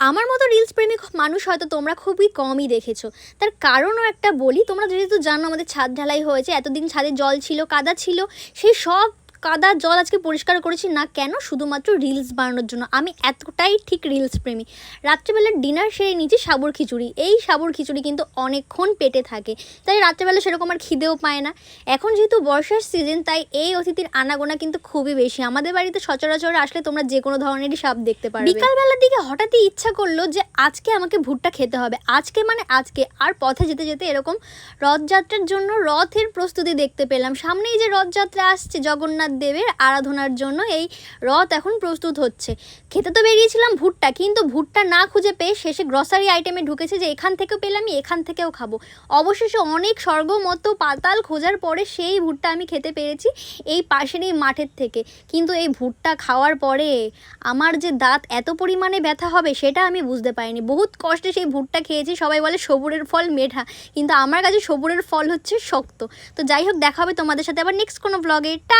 আমার মতো রিলস প্রেমিক মানুষ হয়তো তোমরা খুবই কমই দেখেছ। তার কারণও একটা বলি, তোমরা যেহেতু জানো আমাদের ছাদ ঢালাই হয়েছে, এতদিন ছাদে জল ছিল, কাদা ছিল, সেই সব কাদা জল আজকে পরিষ্কার করেছি, না কেন? শুধুমাত্র রিলস বানানোর জন্য। আমি এতটাই ঠিক রিলস প্রেমী। রাত্রেবেলার ডিনার সেরে নিয়েছি সাবুর খিচুড়ি। এই সাবুর খিচুড়ি কিন্তু অনেকক্ষণ পেটে থাকে, তাই রাত্রেবেলা সেরকম আর খিদেও পায় না। এখন যেহেতু বর্ষার সিজন তাই এই অতিথির আনাগোনা কিন্তু খুবই বেশি। আমাদের বাড়িতে সচরাচর আসলে তোমরা যে কোনো ধরনেরই সাপ দেখতে পারো বিকালবেলার দিকে হঠাৎই ইচ্ছা করল যে আজকে আমাকে ভুট্টা খেতে হবে। আজকে মানে আজকে। আর পথে যেতে যেতে এরকম রথযাত্রার জন্য রথের প্রস্তুতি দেখতে পেলাম। সামনেই যে রথযাত্রা আসছে, জগন্নাথ দেবের আরাধনার জন্য এই রথ এখন প্রস্তুত হচ্ছে। খেতে তো বেরিয়েছিলাম ভুট্টা, কিন্তু ভুট্টা না খুঁজে পেয়ে শেষে গ্রসারি আইটেমে ঢুকেছে যে এখান থেকেও পেলাম, আমি এখান থেকেও খাব। অবশেষে অনেক স্বর্গমত পাতাল খোঁজার পরে সেই ভুট্টা আমি খেতে পেরেছি এই পাশের এই মাঠের থেকে। কিন্তু এই ভুট্টা খাওয়ার পরে আমার যে দাঁত এত পরিমাণে ব্যথা হবে সেটা আমি বুঝতে পারিনি। বহুত কষ্টে সেই ভুট্টা খেয়েছি, সবাই বলে সবুরের ফল মেঠা, কিন্তু আমার কাছে সবুরের ফল হচ্ছে শক্ত। তো যাই হোক, দেখা হবে তোমাদের সাথে আবার নেক্সট কোনো ব্লগে টা